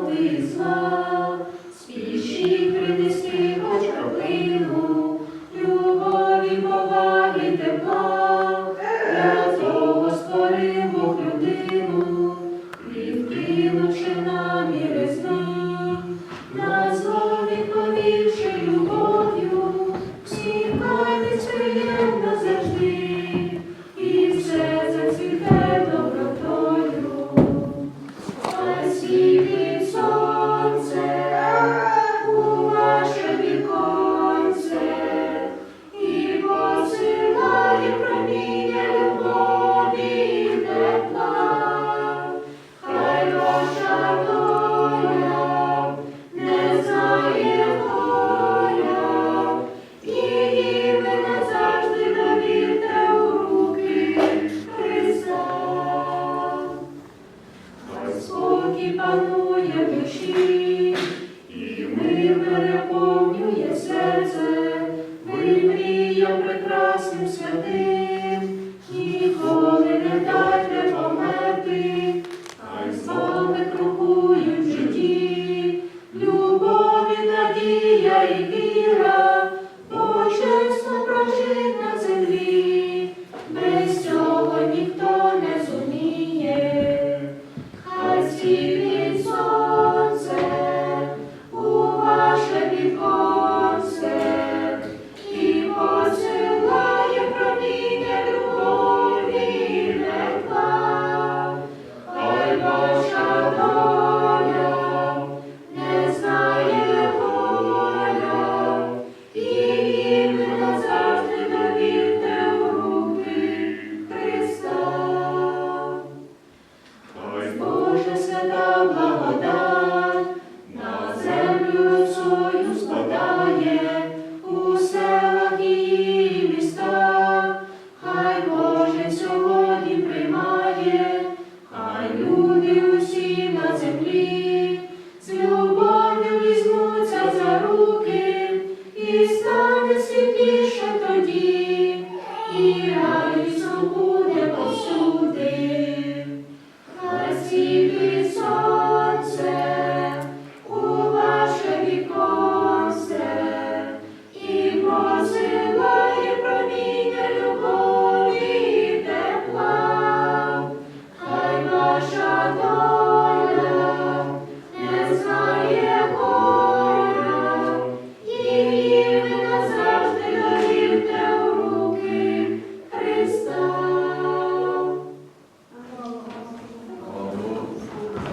добрий панує в душі, люди усі на землі